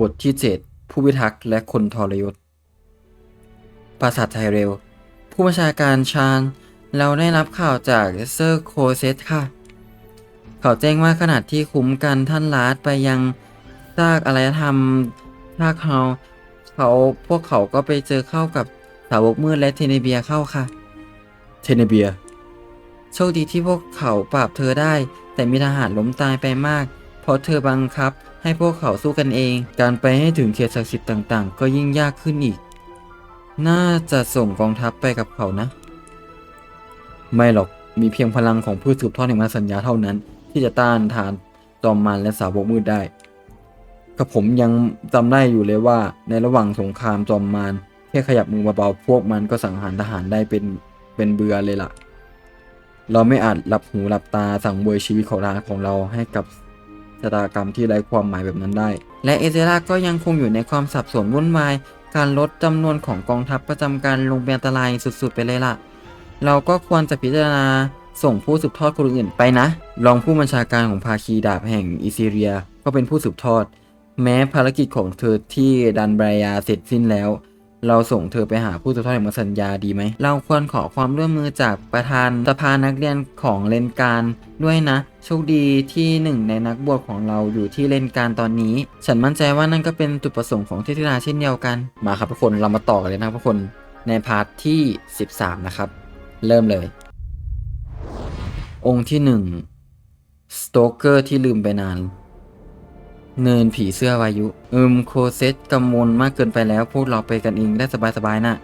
บทที่ 7 ผู้พิทักษ์และคนทรยศ ปราสาทไทเรล ผู้บัญชาการชาญ เราได้รับข่าวจากเซอร์โคเซตค่ะ เขาแจ้งว่าขณะที่คุ้มกันท่านลาดไปยังซากอารยธรรมซากเฮาเขาพวกเขาก็ไปเจอเข้ากับสาวกมืดและเทเนเบียเข้าค่ะ เทเนเบีย โชคดีที่พวกเขาปราบเธอได้ แต่มีทหารล้มตายไปมาก เพราะเธอบังคับ ให้พวกเขาสู้กันเอง การไปให้ถึงเขตศักดิ์สิทธิ์ต่างๆ ก็ยิ่งยากขึ้นอีก น่าจะส่งกองทัพไปกับเขานะ ไม่หรอก มีเพียงพลังของผู้สืบทอดแห่งมารสัญญาเท่านั้น ที่จะต้านทานจอมมารและสาวกมืดได้กับผมยังจำได้อยู่เลยว่า ในระหว่างสงครามจอมมารแค่ขยับมือเบาๆพวกมันก็สังหารทหารได้เป็นเป็นเบือเลยล่ะ เราไม่อาจหลับหูหลับตาสั่งเวยชีวิตของราของเราให้กับ ชะตากรรมที่ไร้ความหมายแบบนั้นได้ และเอเซราก็ยังคงอยู่ในความสับสนวุ่นวาย การลดจำนวนของกองทัพประจำการลงเป็นอันตรายสุดๆไปเลยล่ะ เราก็ควรจะพิจารณาส่งผู้สืบทอดคนอื่นไปนะ รองผู้บัญชาการของภาคีดาบแห่งอิซิเรีย ก็เป็นผู้สืบทอด แม้ภารกิจของเธอที่ดันบรายาเสร็จสิ้นแล้ว เราส่งเธอไปหาผู้สืบทอดแห่งมสัญญาดีไหม เราควรขอความร่วมมือจากประธานสภานักเรียนของเลนการด้วยนะ โชคดีที่หนึ่งในนักบวชของเราอยู่ที่เลนการตอนนี้ ฉันมั่นใจว่านั่นก็เป็นจุดประสงค์ของเทพธิดาเช่นเดียวกัน มาครับทุกคน เรามาต่อกันเลยนะครับทุกคน ในพาร์ทที่ 13 นะครับ เริ่มเลย องค์ที่หนึ่งสโตเกอร์ที่ลืมไปนาน เนินผีเสื้อวายุ อืมโคเซตกังวลมากเกินไปแล้ว พวกเราไปกันเองได้สบายๆน่ะ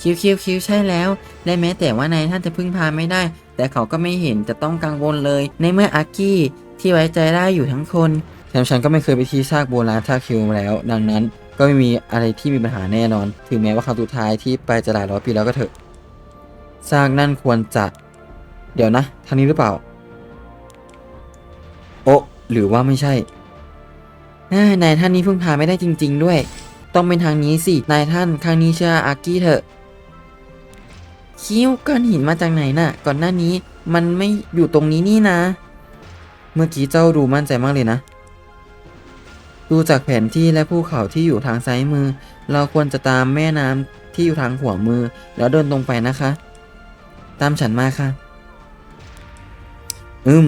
คิวคิวคิวใช่แล้ว และแม้แต่ว่านายท่านจะพึ่งพาไม่ได้ แต่เขาก็ไม่เห็นจะต้องกังวลเลย ในเมื่ออากี้ที่ไว้ใจได้อยู่ทั้งคนแถมฉันก็ไม่เคยไปที่ซากโบราณท่าคิวมาแล้ว ดังนั้นก็ไม่มีอะไรที่มีปัญหาแน่นอน ถึงแม้ว่าครั้งสุดท้ายที่ไปจะหลายร้อยปีแล้วก็เถอะซากนั่นควรจะ เดี๋ยวนะทางนี้หรือเปล่า โอะหรือว่าไม่ใช่ นายท่านนี้พึ่งพาไม่ได้จริง ๆ ด้วย ต้องเป็นทางนี้สิ นายท่านครั้งนี้เชื่ออากี้เถอะ คิ้วก้อนหินมาจากไหนน่ะ ก่อนหน้านี้มันไม่อยู่ตรงนี้นี่นะ เมื่อกี้เจ้าดูมั่นใจมากเลยนะ ดูจากแผนที่และภูเขาที่อยู่ทางซ้ายมือ เราควรจะตามแม่น้ำที่อยู่ทางขวามือ แล้วเดินตรงไปนะคะ ตามฉันมาค่ะ อืม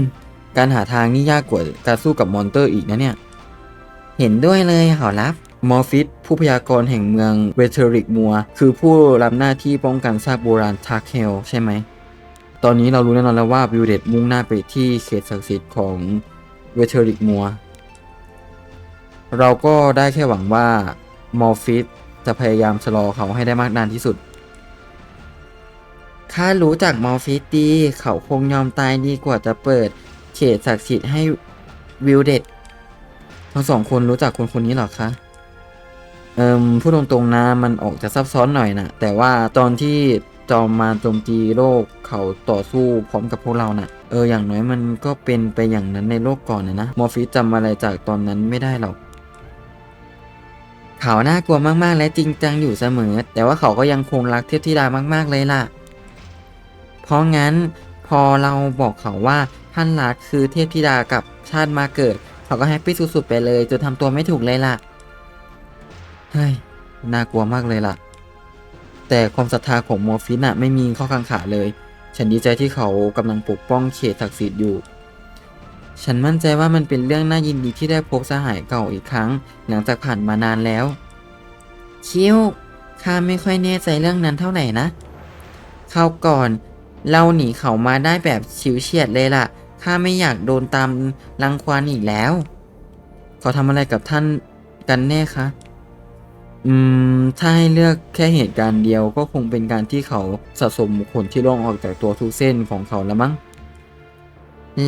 การหาทางนี่ยากกว่าการสู้กับมอนเตอร์อีกนะเนี่ย เห็นด้วยเลยขอรับมอร์ฟิสผู้พยากรณ์แห่งเมืองเวเทอริกมัว คือผู้รับหน้าที่ป้องกันซากโบราณทาร์เคลใช่ไหม ตอนนี้เรารู้แน่นอนแล้วว่าวิวเดตมุ่งหน้าไปที่เขตศักดิ์สิทธิ์ของเวเทอริกมัว เราก็ได้แค่หวังว่ามอร์ฟิสจะพยายามชะลอเขาให้ได้มากนานที่สุด ข้ารู้จักมอร์ฟิสดี เขาคงยอมตายดีกว่าจะเปิด เขตศักดิ์สิทธิ์ให้วิวเดต ทั้งสองคนรู้จักคนคนนี้หรอคะ เอิมพูดตรงๆนะมันออกจะซับซ้อนหน่อยนะแต่ว่าตอนที่จอมมาโจมตีโลกเขาต่อสู้พร้อมกับพวกเรานะ่ะ เอออย่างน้อยมันก็เป็นไปอย่างนั้นในโลกก่อนนะนะมอร์ฟิสจำอะไรจากตอนนั้นไม่ได้หรอกเขาน่ากลัวมากๆ และจริงจังอยู่เสมอ แต่ว่าเขาก็ยังคงรักเทพธิดามากๆเลยล่ะ เพราะงั้นพอเราบอกเขาว่าท่านรักคือเทพธิดากับชาติมาเกิด เขาก็แฮปปี้สุดๆไปเลยจนทำตัวไม่ถูกเลยล่ะ เฮ้ย น่ากลัวมากเลยล่ะ แต่ความศรัทธาของมอร์ฟินอะไม่มีข้อกังขาเลย ฉันดีใจที่เขากำลังปกป้องเขตศักดิ์สิทธิ์อยู่ ฉันมั่นใจว่ามันเป็นเรื่องน่ายินดีที่ได้พบสหายเก่าอีกครั้ง หลังจากผ่านมานานแล้ว คิวข้าไม่ค่อยแน่ใจเรื่องนั้นเท่าไหร่นะคราก่อน เราหนีเขามาได้แบบชิวเฉียดเลยล่ะ ข้าไม่อยากโดนตามรังควานอีกแล้ว เขาทำอะไรกับท่านกันแน่คะ อืม ถ้าให้เลือกแค่เหตุการณ์เดียวก็คงเป็นการที่เขาสะสมบุคคลที่ล่วงออกจากตัวทุกเส้นของเขาล้วมั้ง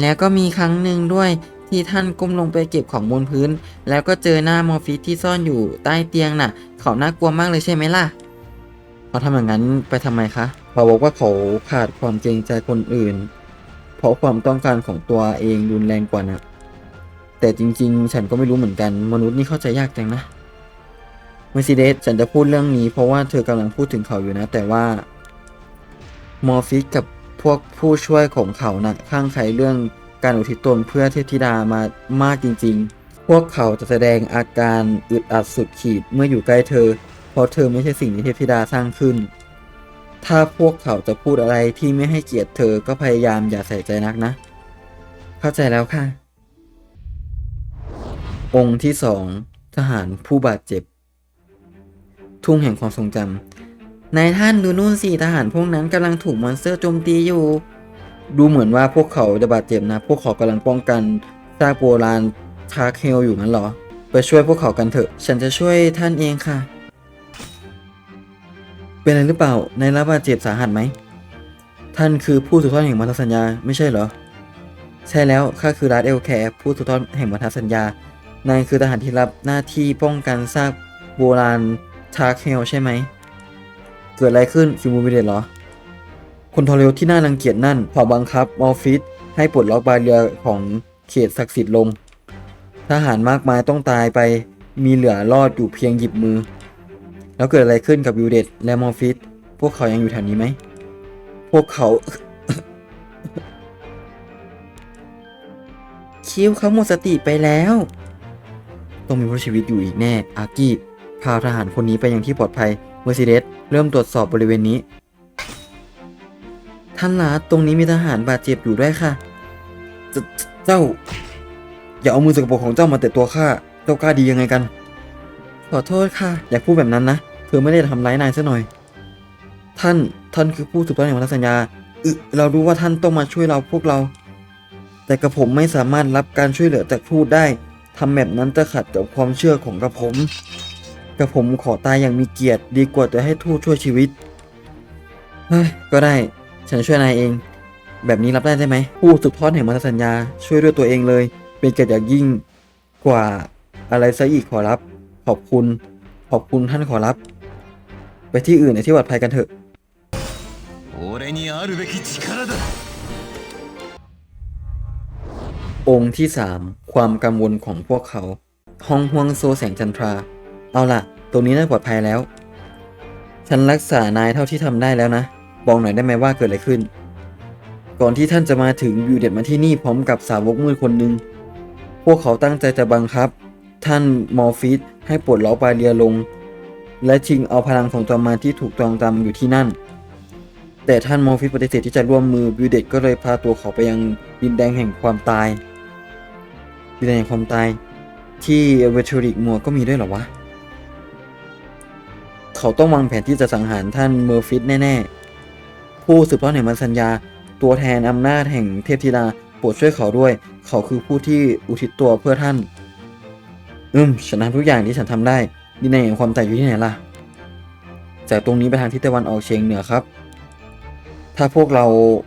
แล้วก็มีครั้งหนึ่งด้วยที่ท่านก้มลงไปเก็บของบนพื้น แล้วก็เจอหน้ามอร์ฟิสที่ซ่อนอยู่ใต้เตียงน่ะ เขาน่ากลัวมากเลยใช่ไหมล่ะเขาทำอย่างนั้นไปทำไมคะเขาบอกว่าเขาขาดความเกรงใจคนอื่น เพราะความต้องการของตัวเองรุนแรงกว่านะแต่จริงๆ ฉันก็ไม่รู้เหมือนกัน มนุษย์นี่เข้าใจยากจังนะเมอร์ซิเดสฉันจะพูดเรื่องนี้ เพราะว่าเธอกำลังพูดถึงเขาอยู่นะ แต่ว่ามอร์ฟิสกับพวกผู้ช่วยของเขานะ่ะข้างใครเรื่องการอุทิศตนเพื่อเทพธิดามามากจริง ๆ พวกเขาจะแสดงอาการอึดอัดสุดขีดเมื่ออยู่ใกล้เธอ เพราะเธอไม่ใช่สิ่งที่เทพธิดาสร้างขึ้น ถ้าพวกเขาจะพูดอะไรที่ไม่ให้เกียรติเธอก็พยายามอย่าใส่ใจนักนะ เข้าใจแล้วค่ะ องค์ที่สองทหารผู้บาดเจ็บ ทุ่งแห่งความทรงจำนายท่านดูนู่นสิทหารพวกนั้นกำลังถูกมอนสเตอร์โจมตีอยู่ ดูเหมือนว่าพวกเขาจะบาดเจ็บนะ พวกเขากำลังป้องกันซากโบราณทาร์เคลอยู่งั้นหรอ ไปช่วยพวกเขากันเถอะ ฉันจะช่วยท่านเองค่ะ เป็นอะไรหรือเปล่านายรับบาดเจ็บสาหัสไหม ท่านคือผู้สืบทอดแห่งพันธสัญญาไม่ใช่เหรอ ใช่แล้วข้าคือรัฐเอลแคร์ผู้สืบทอดแห่งพันธสัญญา นายคือทหารที่รับหน้าที่ป้องกันซากโบราณทาร์เคลใช่ไหม เกิดอะไรขึ้นคิมูมิเดตเหรอ คนทอรยศที่น่ารังเกียจนั่นขอบังคับมอลฟิสให้ปลดล็อกบาเรียของเขตศักดิ์สิทธิ์ลง ทหารมากมายต้องตายไป มีเหลือรอดอยู่เพียงหยิบมือ แล้วเกิดอะไรขึ้นกับวิวเดตและมอลฟิสพวกเขายังอยู่แถวนี้ไหม พวกเขา คิวเขาหมดสติไปแล้ว ต้องมีผู้ชีวิตอยู่อีกแน่ อากี้ พาทหารคนนี้ไปยังที่ปลอดภัยเมอร์ซิเดสเริ่มตรวจสอบบริเวณนี้ ท่านลาตรงนี้มีทหารบาดเจ็บอยู่ด้วยค่ะ เจเจ้า อย่าเอามือสกปรกของเจ้ามาแตะตัวข้า เจ้ากล้าดียังไงกัน ขอโทษค่ะ อย่าพูดแบบนั้นนะ เธอไม่ได้ทำร้ายนายซะหน่อย ท่าน ท่านคือผู้สืบทอดแห่งพันสัญญาอึเรารู้ว่าท่านต้องมาช่วยเราพวกเรา แต่กระผมไม่สามารถรับการช่วยเหลือจากทูตได้ทำแบบนั้นจะขัดกับความเชื่อของกระผม กระผมขอตายอย่างมีเกียรติ ดีกว่าจะให้ทูตช่วยชีวิตเฮ้ยก็ได้ ฉันช่วยนายเอง แบบนี้รับได้ใช่ไหม ผู้สืบทอดแห่งพันธสัญญา ช่วยด้วยตัวเองเลย เป็นเกียรติอย่างยิ่งกว่าอะไรซะอีกขอรับ ขอบคุณ ขอบคุณท่านขอรับ ไปที่อื่นในที่ปลอดภัยกันเถอะองค์ที่สามความกังวลของพวกเขาห้องฮวงโซแสงจันทรา เอาล่ะ ตรงนี้น่าปลอดภัยแล้ว ฉันรักษานายเท่าที่ทำได้แล้วนะ บอกหน่อยได้ไหมว่าเกิดอะไรขึ้น ก่อนที่ท่านจะมาถึงอยู่เด็ดมาที่นี่พร้อมกับสาวกมืดคนหนึ่งพวกเขาตั้งใจจะบังคับ ท่านมอร์ฟิส ให้ปลดล็อกบาเรียลง และชิงเอาพลังของจอมมารที่ถูกจองจำอยู่ที่นั่น แต่ท่านมอร์ฟิสปฏิเสธที่จะร่วมมือวิวเด็ดก็เลยพาตัวเขาไปยังดินแดงแห่งความตายดินแดนแห่งความตาย ที่เวทริกมัวก็มีด้วยเหรอวะ เขาต้องวางแผนที่จะสังหารท่านเมอร์ฟิตแน่ๆ ผู้สืบทอดแห่งมันสัญญา ตัวแทนอำนาจแห่งเทพธิดาโปรดช่วยเขาด้วย เขาคือผู้ที่อุทิศตัวเพื่อท่าน อืมฉันทำทุกอย่างที่ฉันทำได้ดินแดนแห่งความตายอยู่ที่ไหนล่ะ จากตรงนี้ไปทางทิศตะวันออกเฉียงเหนือครับ ถ้าพวกเรา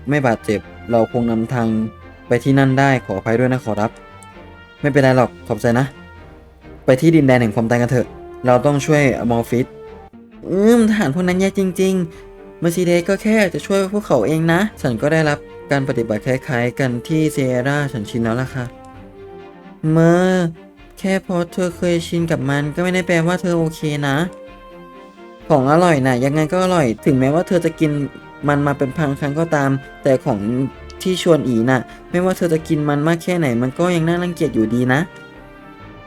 ไม่บาดเจ็บ เราคงนำทางไปที่นั่นได้ขออภัยด้วยนะขอรับ ไม่เป็นไรหรอกขอบใจนะ ไปที่ดินแดนแห่งความตายกันเถอะ เราต้องช่วยมอร์ฟิสอืมทหารพวกนั้นแย่จริง ๆ เมอร์ซีเดสก็แค่จะช่วยพวกเขาเองนะ ฉันก็ได้รับการปฏิบัติคล้ายๆ กันที่เซราฉันชินแล้วล่ะค่ะ เมื่อ แค่เพราะเธอเคยชินกับมันก็ไม่ได้แปลว่าเธอโอเคนะ ของอร่อยนะยังไงก็อร่อย ถึงแม้ว่าเธอจะกินมันมาเป็นพันครั้งก็ตาม แต่ของที่ชวนอีน่ะ ไม่ว่าเธอจะกินมันมากแค่ไหน มันก็ยังน่ารังเกียจอยู่ดีนะ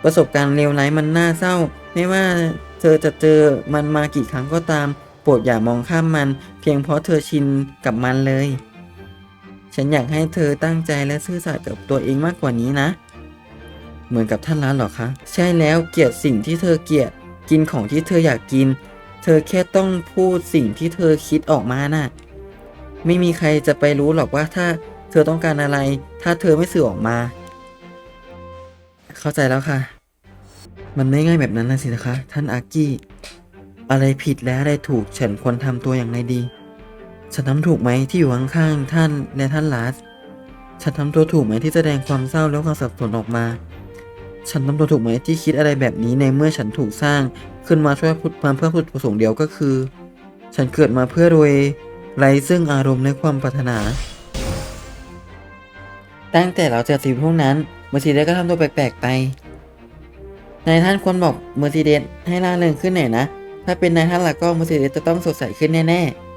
ประสบการณ์เลวร้ายมันน่าเศร้า ไม่ว่าเธอจะเจอมันมากี่ครั้งก็ตาม โปรดอย่ามองข้ามมัน เพียงเพราะเธอชินกับมันเลย ฉันอยากให้เธอตั้งใจและซื่อสัตย์กับตัวเองมากกว่านี้นะ เหมือนกับท่านร้านหรอคะ ใช่แล้วเกลียดสิ่งที่เธอเกลียด กินของที่เธออยากกิน เธอแค่ต้องพูดสิ่งที่เธอคิดออกมาน่ะ ไม่มีใครจะไปรู้หรอกว่าถ้าเธอต้องการอะไร ถ้าเธอไม่สื่อออกมา เข้าใจแล้วค่ะ มันไม่ง่ายแบบนั้นนะสินะคะ ท่านอากี้ อะไรผิดและอะไรถูกฉันควรทำตัวอย่างไรดี ฉันทำถูกไหมที่อยู่ข้างๆท่านและท่านลาสฉันทำตัวถูกไหมที่แสดงความเศร้าและความสับสนออกมา ฉันทำตัวถูกไหมที่คิดอะไรแบบนี้ในเมื่อฉันถูกสร้างขึ้นมาช่วยพุทธมาเพื่อพุทธประสงค์เดียวก็คือ ฉันเกิดมาเพื่อโดยไรซึ่งอารมณ์และความปรารถนา ตั้งแต่เราเจอสิ่งพวกนั้นเมอร์ซีเดสก็ทำตัวแปลกๆไป นายท่านควรบอกเมอร์ซีเดสให้ร่าเริงขึ้นหน่อยนะ ถ้าเป็นนายท่านล่ะก็เมอร์ซีเดสจะต้องสดใสขึ้นแน่ๆ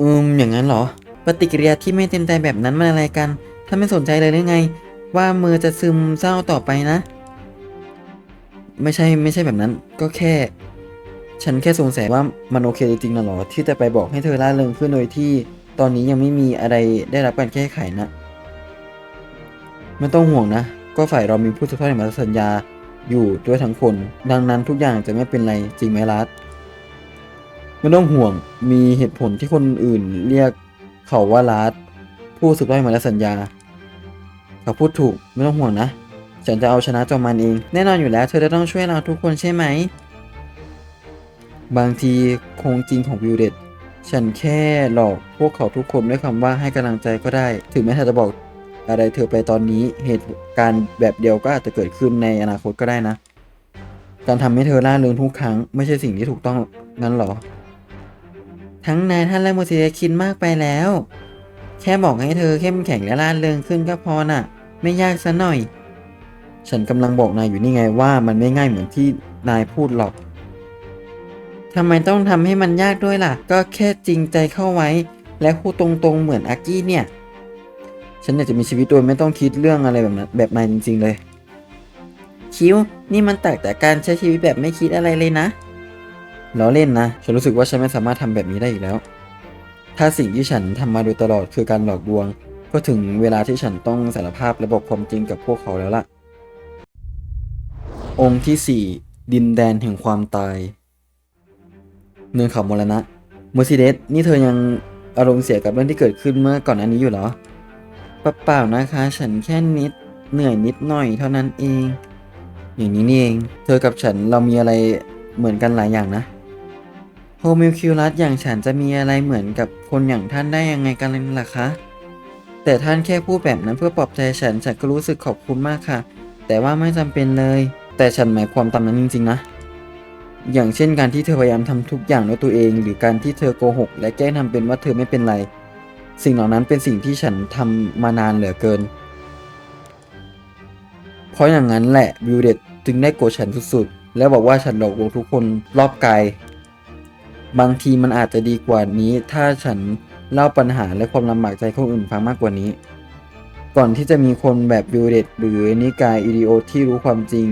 อืมอย่างนั้นเหรอ ปฏิกิริยาที่ไม่เต็มใจแบบนั้นมันอะไรกันานไม่สนใจเลยหรือไง ว่ามือจะซึมเศร้าต่อไปนะ ไม่ใช่ไม่ใช่แบบนั้น ก็แค่ ฉันแค่สงสัยว่ามันโอเคจริงๆนะหรอ ที่จะไปบอกให้เธอล่าเริงขึ้นโดยที่ตอนนี้ยังไม่มีอะไรได้รับการแก้ไขนะไม่ต้องห่วงนะ ก็ฝ่ายเรามีผู้สืบทอดแห่งพันธสัญญาอยู่ด้วยทั้งคน ดังนั้นทุกอย่างจะไม่เป็นไรจริงไหมรัฐไม่ต้องห่วงมีเหตุผลที่คนอื่นเรียกเขาว่ารัฐผู้สืบทอดแห่งพันธสัญญา เขาพูดถูกไม่ต้องห่วงนะ ฉันจะเอาชนะจอมมันเอง แน่นอนอยู่แล้ว เธอจะต้องช่วยเราทุกคนใช่ไหม บางทีคงจริงของวิวเดตฉันแค่หลอกพวกเขาทุกคนด้วยคำว่าให้กำลังใจก็ได้ ถึงแม้เธอจะบอกอะไรเธอไปตอนนี้ เหตุการณ์แบบเดียวก็อาจจะเกิดขึ้นในอนาคตก็ได้นะ การทำให้เธอล่าเริงทุกครั้ง ไม่ใช่สิ่งที่ถูกต้องงั้นหรอ ทั้งนายท่านและโมเดสคิดมากไปแล้ว แค่บอกให้เธอเข้มแข็งและล่าเริงขึ้นก็พอน่ะ ไม่ยากซะหน่อย ฉันกำลังบอกนายอยู่นี่ไงว่ามันไม่ง่ายเหมือนที่นายพูดหรอกทำไมต้องทำให้มันยากด้วยล่ะ ก็แค่จริงใจเข้าไว้ และพูดตรงๆเหมือนอากี้เนี่ย ฉันอยากจะมีชีวิตโดยไม่ต้องคิดเรื่องอะไรแบบนั้นแบบนายจริง ๆ เลย คิวนี่มันแตกแต่การใช้ชีวิตแบบไม่คิดอะไรเลยนะล้อเล่นนะ ฉันรู้สึกว่าฉันไม่สามารถทำแบบนี้ได้อีกแล้ว ถ้าสิ่งที่ฉันทำมาโดยตลอดคือการหลอกลวง ก็ถึงเวลาที่ฉันต้องสารภาพและบอกความจริงกับพวกเขาแล้วล่ะ องค์ที่ 4 ดินแดนแห่งความตาย เนินเขามรณะเมอร์ซิเดสนี่เธอยังอารมณ์เสียกับเรื่องที่เกิดขึ้นเมื่อก่อนอันนี้อยู่เหรอเปล่าๆนะคะ ฉันแค่นิดเหนื่อยนิดหน่อยเท่านั้นเอง อย่างนี้นี่เอง เธอกับฉันเรามีอะไรเหมือนกันหลายอย่างนะโฮมิลคิวลัสอย่างฉันจะมีอะไรเหมือนกับคนอย่างท่านได้ยังไงกันล่ะคะ แต่ท่านแค่พูดแบบนั้นเพื่อปลอบใจฉัน ฉันก็รู้สึกขอบคุณมากค่ะ แต่ว่าไม่จำเป็นเลย แต่ฉันหมายความตามนั้นจริง ๆ นะ อย่างเช่นการที่เธอพยายามทำทุกอย่างด้วยตัวเอง หรือการที่เธอโกหก และแกล้งทำเป็นว่าเธอไม่เป็นไร สิ่งเหล่านั้นเป็นสิ่งที่ฉันทำมานานเหลือเกิน เพราะอย่างนั้นแหละวิวเดตจึงได้โกรธฉันสุดๆ และบอกว่าฉันหลอกลวงทุกคนรอบกาย บางทีมันอาจจะดีกว่านี้ถ้าฉัน เล่าปัญหาและความลำบากใจคนอื่นฟังมากกว่านี้ ก่อนที่จะมีคนแบบวิวเดตหรือนิกายอีดีโอที่รู้ความจริง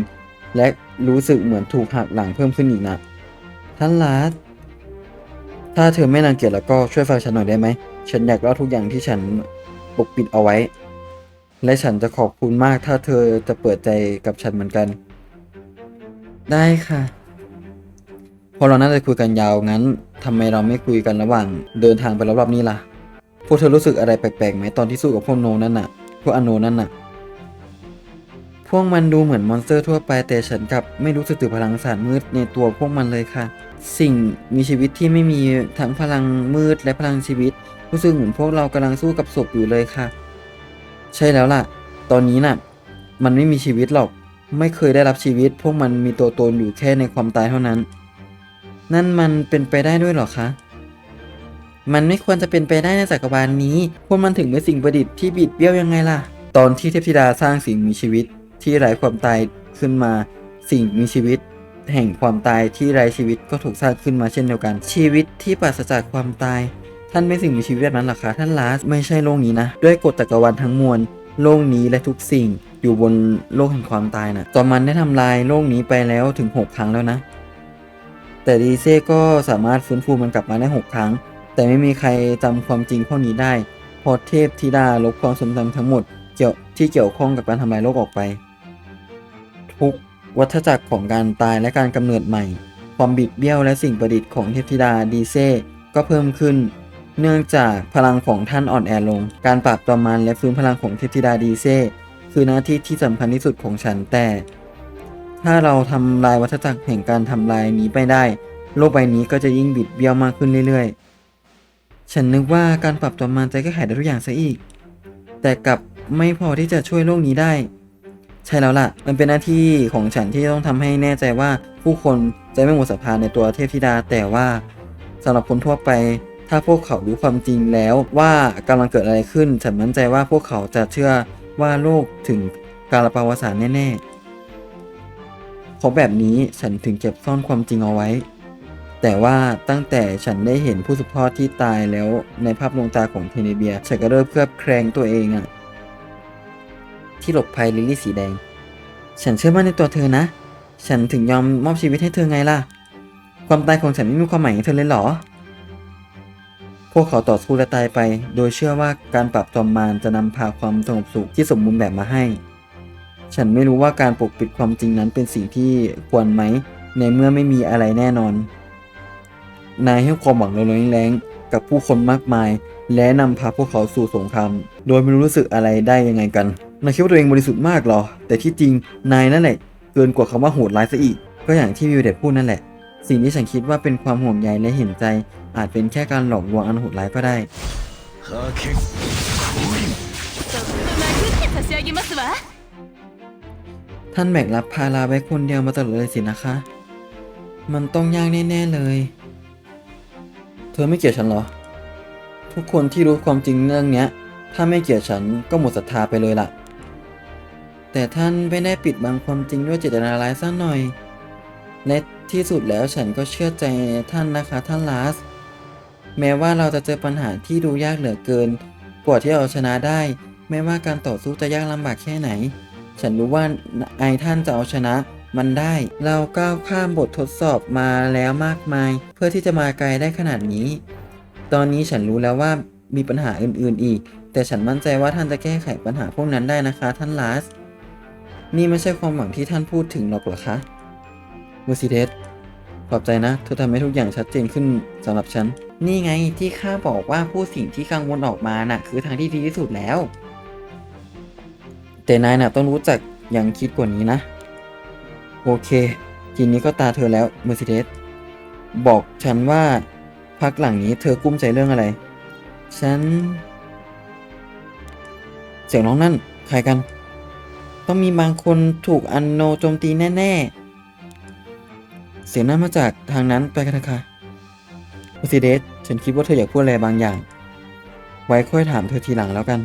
และรู้สึกเหมือนถูกหักหลังเพิ่มขึ้นอีกนะท่านลัดถ้าเธอไม่รังเกียจแล้วก็ช่วยฟังฉันหน่อยได้ไหม ฉันอยากเล่าทุกอย่างที่ฉันปกปิดเอาไว้ และฉันจะขอบคุณมากถ้าเธอจะเปิดใจกับฉันเหมือนกัน ได้ค่ะ พอเราน่าจะคุยกันยาวงั้น ทำไมเราไม่คุยกันระหว่างเดินทางไปรอบๆนี้ล่ะ พวกเธอรู้สึกอะไรแปลกๆไหมตอนที่สู้กับพวกโนนั่นน่ะ พวกอโนนั่นน่ะ พวกมันดูเหมือนมอนสเตอร์ทั่วไปแต่ฉันกลับไม่รู้สึกถึงพลังศาสตร์มืดในตัวพวกมันเลยค่ะ สิ่งมีชีวิตที่ไม่มีทั้งพลังมืดและพลังชีวิต รู้สึกเหมือนพวกเรากำลังสู้กับศพอยู่เลยค่ะ ใช่แล้วล่ะ ตอนนี้น่ะ มันไม่มีชีวิตหรอก ไม่เคยได้รับชีวิต พวกมันมีตัวตนอยู่แค่ในความตายเท่านั้น นั่นมันเป็นไปได้ด้วยหรอคะ มันไม่ควรจะเป็นไปได้ในจักรวาลนี้ พวกมันถึงเป็นสิ่งประดิษฐ์ที่บิดเบี้ยวยังไงล่ะ ตอนที่เทพธิดาสร้างสิ่งมีชีวิตที่ไร้ความตายขึ้นมา สิ่งมีชีวิต แห่งความตายที่ไร้ชีวิตก็ถูกสร้างขึ้นมาเช่นเดียวกัน ชีวิตที่ปราศจากความตาย ท่านเป็นสิ่งมีชีวิตแบบนั้นหรอคะ ท่านลาสไม่ใช่โลกนี้นะ ด้วยกฎจักรวาลทั้งมวล โลกนี้และทุกสิ่งอยู่บนโลกแห่งความตายนะจอมมันได้ทำลายโลกนี้ไปแล้วถึง 6 ครั้งแล้วนะ แต่ดีเซ่ก็สามารถฟื้นฟูมันกลับมาได้ 6 ครั้ง แต่ไม่มีใครจำความจริงพวกนี้ได้พอเทพธิดาลบความทรงจำทั้งหมดเกี่ยวที่เกี่ยวข้องกับการทำลายโลกออกไป ทุกวัฏจักรของการตายและการกำเนิดใหม่ ความบิดเบี้ยวและสิ่งประดิษฐ์ของเทพธิดาดีเซ่ก็เพิ่มขึ้น เนื่องจากพลังของท่านอ่อนแอลง การปราบปรามมันและฟื้นพลังของเทพธิดาดีเซ่คือหน้าที่ที่สำคัญที่สุดของฉันแต่ ถ้าเราทำลายวัฏจักรแห่งการทำลายนี้ไปได้ โลกใบนี้ก็จะยิ่งบิดเบี้ยวมากขึ้นเรื่อยๆ ฉันนึกว่าการปรับตัวมันจะแก้ไขได้ทุกอย่างซะอีก แต่กลับไม่พอที่จะช่วยโลกนี้ได้ ใช่แล้วล่ะ มันเป็นหน้าที่ของฉันที่ต้องทำให้แน่ใจว่าผู้คนจะไม่หมดศรัทธาในตัวเทพธิดา แต่ว่าสำหรับคนทั่วไป ถ้าพวกเขารู้ความจริงแล้วว่ากำลังเกิดอะไรขึ้น ฉันมั่นใจว่าพวกเขาจะเชื่อว่าโลกถึงการปาวสารแน่ๆ เพราะแบบนี้ฉันถึงเก็บซ่อนความจริงเอาไว้ แต่ว่าตั้งแต่ฉันได้เห็นผู้สืบทอดที่ตายแล้วในภาพดวงตาของเทเนเบียฉันก็เริ่มเคลือบแคลงตัวเองอะที่หลบภัยลิลลี่สีแดง ฉันเชื่อมั่นในตัวเธอนะ ฉันถึงยอมมอบชีวิตให้เธอไงล่ะ ความตายของฉันไม่มีความหมายกับเธอเลยเหรอ พวกเขาต่อสู้และตายไป โดยเชื่อว่าการปรับจอมมารจะนำพาความสงบสุขที่สมบูรณ์แบบมาให้ ฉันไม่รู้ว่าการปกปิดความจริงนั้นเป็นสิ่งที่ควรไหม ในเมื่อไม่มีอะไรแน่นอน นายให้ความหวังลอยๆแรงๆกับผู้คนมากมาย และนำพาพวกเขาสู่สงครามโดยไม่รู้สึกอะไรได้ยังไงกันนายคิดว่าตัวเองบริสุทธิ์มากเหรอ แต่ที่จริงนายนั่นแหละเกินกว่าคำว่าโหดร้ายซะอีก ก็อย่างที่วิวเด็ดพูดนั่นแหละ สิ่งที่ฉันคิดว่าเป็นความห่วงใยและเห็นใจ อาจเป็นแค่การหลอกลวงอันโหดร้ายก็ได้ ท่านแบกรับภาระไว้คนเดียวมาตลอดเลยสินะคะ มันต้องยากแน่ๆเลย เธอไม่เกลียดฉันเหรอ ทุกคนที่รู้ความจริงเรื่องเนี้ย ถ้าไม่เกลียดฉันก็หมดศรัทธาไปเลยล่ะ แต่ท่านไม่ได้ปิดบังความจริงด้วยเจตนาร้ายสักหน่อย และที่สุดแล้วฉันก็เชื่อใจในท่านนะคะ ท่านลาส แม้ว่าเราจะเจอปัญหาที่ดูยากเหลือเกิน กว่าที่เราชนะได้ไม่ว่าการต่อสู้จะยากลำบากแค่ไหน ฉันรู้ว่าไอท่านจะเอาชนะมันได้ เราก้าวข้ามบททดสอบมาแล้วมากมาย เพื่อที่จะมาไกลได้ขนาดนี้ ตอนนี้ฉันรู้แล้วว่ามีปัญหาอื่นๆอีก แต่ฉันมั่นใจว่าท่านจะแก้ไขปัญหาพวกนั้นได้นะคะท่านลาส นี่ไม่ใช่ความหวังที่ท่านพูดถึงหรอกเหรอคะมูซิเดสขอบใจนะ เธอทำให้ทุกอย่างชัดเจนขึ้นสำหรับฉัน นี่ไงที่ข้าบอกว่าผู้สิ่งที่กังวลออกมาน่ะ คือทางที่ดีที่สุดแล้ว แต่นายน่ะต้องรู้จักอย่างคิดกว่านี้นะ โอเค ทีนี้ก็ตาเธอแล้วเมอร์เซเดสบอกฉันว่าพักหลังนี้เธอกุ้มใจเรื่องอะไร ฉัน เสียงร้องนั่น ใครกัน ต้องมีบางคนถูกอันโนโจมตีแน่ ๆ เสียงนั้นมาจากทางนั้นไปกันเถอะค่ะเมอร์เซเดสฉันคิดว่าเธออยากพูดอะไรบางอย่าง ไว้ค่อยถามเธอทีหลังแล้วกัน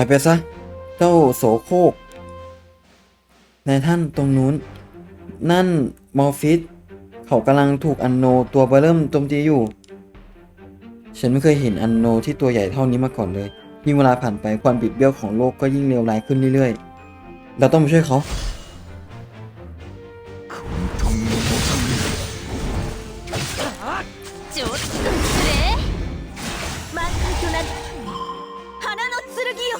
อยไปซะ เจ้าโสโครกนายท่านตรงนู้น นั่นมอร์ฟิสเขากำลังถูกอันโนตัวเบร์เริ่มโจมตีอยู่ ฉันไม่เคยเห็นอันโนที่ตัวใหญ่เท่านี้มาก่อนเลย ยิ่งเวลาผ่านไปความบิดเบี้ยวของโลกก็ยิ่งเลวร้ายขึ้นเรื่อยๆ เราต้องมาช่วยเขา の剣よ。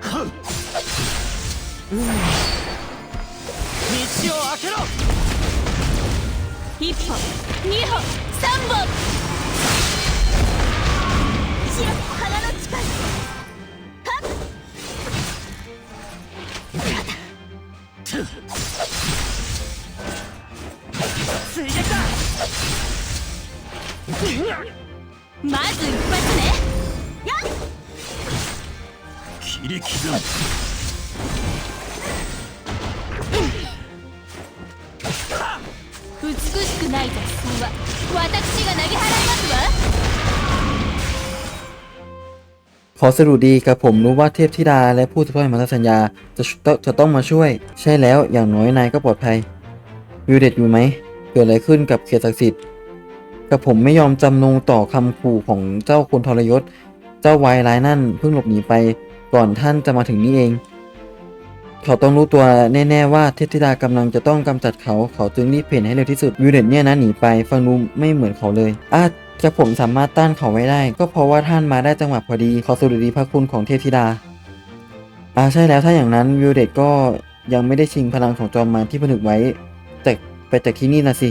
はっ。道を開けろ。一歩二歩くない雑草は私が投げ払いますわ ขอสรุปดีกับผมรู้ว่าเทพธิดาและผู้ที่พ่อยมาสัญญาจะจะจะต้องมาช่วย ใช่แล้วอย่างน้อยนายก็ปลอดภัย วิวเด็ดอยู่ไหม เกิดอะไรขึ้นกับเขตศักดิ์สิทธิ์กับผมไม่ยอมจำนงต่อคำขู่ของเจ้าคนทรยศ เจ้าวายร้ายนั่นเพิ่งหลบหนีไป ก่อนท่านจะมาถึงนี่เอง เขาต้องรู้ตัวแน่ๆว่าเทพธิดากำลังจะต้องกำจัดเขา เขาจึงรีบเพ่นให้เร็วที่สุดวิวเด็ดเนี่ยนะหนีไปฟังดูไม่เหมือนเขาเลยอาจจะผมสามารถต้านเขาไว้ได้ ก็เพราะว่าท่านมาได้จังหวะพอดีขอสรุปดีพระคุณของเทพธิดาอ่าใช่แล้วถ้าอย่างนั้นวิวเด็ดก็ยังไม่ได้ชิงพลังของจอมมารที่ผนึกไว้จากไปจากที่นี่นะสิ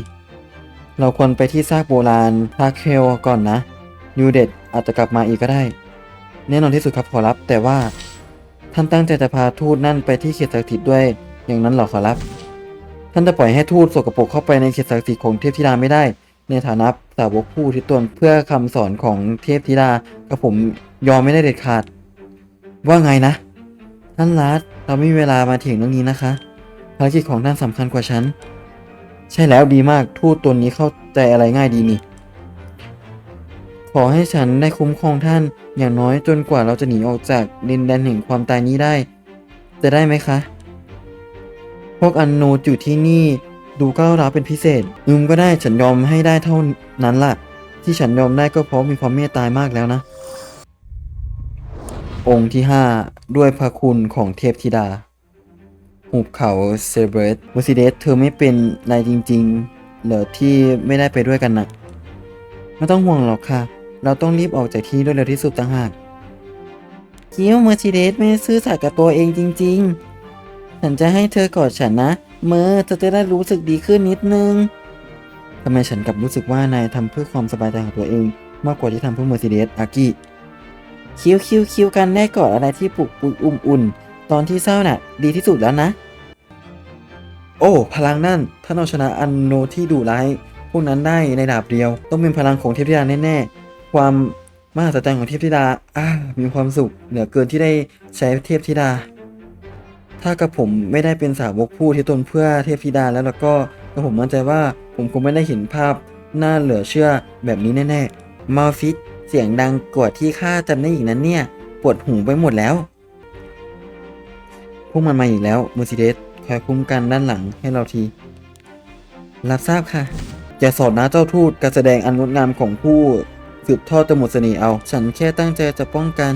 เราควรไปที่ซากโบราณพาเคลก่อนนะวิวเด็ดอาจจะกลับมาอีกก็ได้ แน่นอนที่สุดครับขอรับแต่ว่า ท่านตั้งใจจะพาทูตนั่นไปที่เขตศักดิ์สิทธิ์ด้วย อย่างนั้นหรอขอรับ ท่านจะปล่อยให้ทูตสกปรกเข้าไปในเขตศักดิ์สิทธิ์ของเทพธิดาไม่ได้ ในฐานะสาวกผู้ที่ตนเพื่อคำสอนของเทพธิดากับผมยอมไม่ได้เด็ดขาด ว่าไงนะ ท่านรัดเราไม่มีเวลามาถึงเรื่องนี้นะคะ ภารกิจของท่านสำคัญกว่าฉัน ใช่แล้วดีมากทูตตัวนี้เข้าใจอะไรง่ายดีนี่ ขอให้ฉันได้คุ้มครองท่านอย่างน้อยจนกว่าเราจะหนีออกจากดินแดนแห่งความตายนี้ได้ จะได้ไหมคะ พวกอันโนอยู่ที่นี่ดูก้าวร้าวเป็นพิเศษ อืมก็ได้ฉันยอมให้ได้เท่านั้นล่ะ ที่ฉันยอมได้ก็เพราะมีความเมตตามากแล้วนะ องค์ที่ 5 ด้วยพระคุณของเทพธิดา หุบเขาเซเบรตมูซิเดสเธอไม่เป็นนายจริง ๆ เหรอที่ไม่ได้ไปด้วยกันนะไม่ต้องห่วงหรอกค่ะ เราต้องรีบออกจากที่ด้วยเร็วที่สุดต่างหากคิวเมอร์ซิเดสไม่ซื่อสัตย์กับตัวเองจริง ๆ ฉันจะให้เธอกอดฉันนะ เมอร์เธอจะได้รู้สึกดีขึ้นนิดนึงทำไมฉันกลับรู้สึกว่านายทำเพื่อความสบายใจของตัวเอง มากกว่าที่ทำเพื่อเมอร์ซิเดสอากิคิวคิวคิวกันได้กอดอะไรที่ปลุกปุยอุ่มอุ่น ตอนที่เศร้าน่ะ ดีที่สุดแล้วนะ โอ้ พลังนั่น ถ้าเราชนะอันโนที่ดุร้ายพวกนั้นได้ในดาบเดียว ต้องเป็นพลังของเทพธิดาแน่ๆ ความมหัศจรรย์ของเทพธิดาอ่ามีความสุขเหลือเกินที่ได้ใช้เทพธิดา ถ้ากับผมไม่ได้เป็นสาวกผู้ที่ตนเพื่อเทพธิดาแล้วแล้วก็กระผมมั่นใจว่าผมคงไม่ได้เห็นภาพน่าเหลือเชื่อแบบนี้แน่ๆมาฟิตเสียงดังกว่าที่ข้าจำได้อีกนั้นเนี่ยปวดหูไปหมดแล้ว พวกมันมาอีกแล้วมูซิเดสคอยคุ้มกันด้านหลังให้เราที รับทราบค่ะอย่าสอดนะเจ้าทูตการแสดงอันงดงามของผู้ สืบทอดจะหมดเสน่ห์เอา ฉันแค่ตั้งใจจะป้องกัน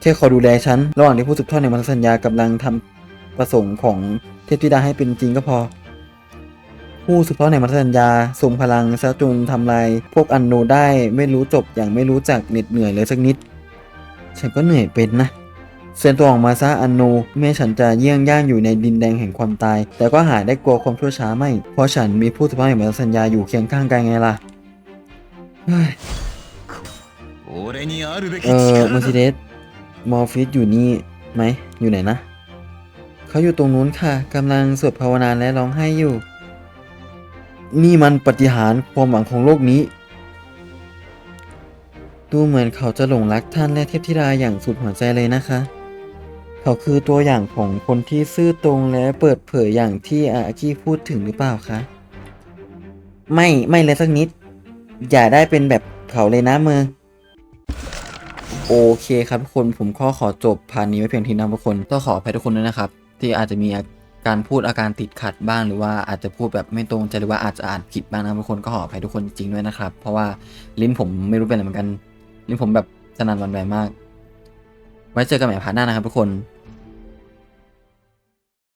แค่ขอดูแลฉัน ระหว่างที่ผู้สืบทอดในมันสัญญากำลังทำประสงค์ของเทพธิดาให้เป็นจริงก็พอ ผู้สืบทอดในมันสัญญาทรงพลังซะจนทำลายพวกอันโนได้ไม่รู้จบอย่างไม่รู้จักเหน็ดเหนื่อยเลยสักนิด ฉันก็เหนื่อยเป็นนะเซนตัวของมาซาอันโนแม้ฉันจะเยี่ยงย่างอยู่ในดินแดงแห่งความตาย แต่ก็หาได้กลัวความชั่วช้าไม่ เพราะฉันมีผู้สืบทอดแห่งมันสัญญาอยู่เคียงข้างกายไงล่ะ เออมอร์เดสมอร์ฟิสอยู่นี่ไหม อยู่ไหนนะ เขาอยู่ตรงนู้นค่ะกำลังสวดภาวนาและร้องไห้อยู่ นี่มันปฏิหารความหวังของโลกนี้ ดูเหมือนเขาจะหลงรักท่านและเทพธิดาอย่างสุดหัวใจเลยนะคะ เขาคือตัวอย่างของคนที่ซื่อตรงและเปิดเผยอย่างที่อาอากิพูดถึงหรือเปล่าคะ ไม่ ไม่เลยสักนิด อย่าได้เป็นแบบเขาเลยนะเมอโอเคครับทุกคนผมก็ขอจบพาร์ทนี้ไว้เพียงเที่านี้ทุกคนก็ขออภัยทุกคนด้วยนะครับ ที่อาจจะมีการพูดอาการติดขัดบ้างหรือว่าอาจจะพูดแบบไม่ตรงใจหรือว่าอาจจะอ่านผิดบ้างนะทุกคนก็ขออภัยทุกคนจริงๆด้วยนะครับ เพราะว่าลิ้นผมไม่รู้เป็นอะไรเหมือนกัน ลิ้นผมแบบสนันวันไหวมาก ไว้เจอกันใหม่พาร์ทหน้านะครับทุกคน